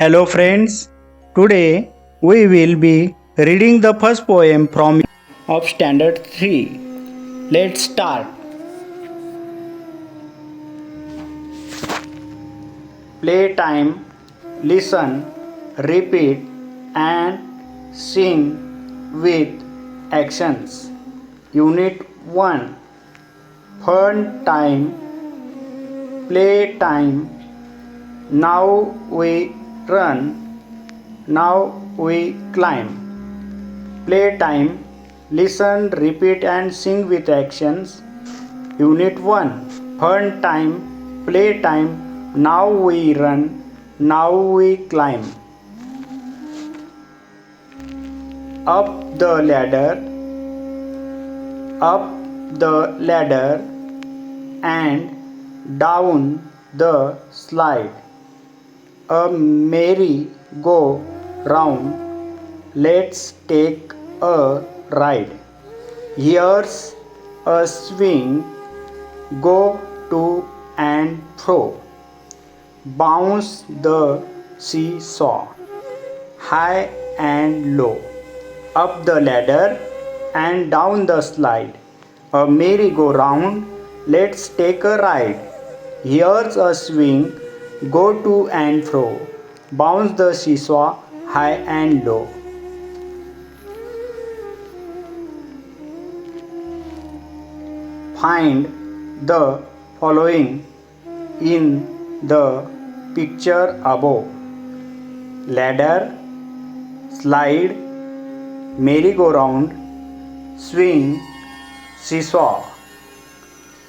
Hello friends, today we will be reading the first poem from of standard 3. Let's start. Play time, listen, repeat and sing with actions. Unit 1 Fun time, play time. Now we run, now we climb. Play time. listen, repeat, and sing with actions. Unit 1 Fun time, Play time. Now we run, now we climb. Up the ladder, up the ladder, and down the slide. A merry go round. Let's take a ride. Here's a swing. Go to and fro. Bounce the seesaw. High and low. Up the ladder and down the slide. A merry-go-round. Let's take a ride. Here's a swing. Go to and fro. Bounce the seesaw high and low. Find the following in the picture above ladder, slide, merry-go-round, swing, seesaw.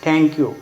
Thank you.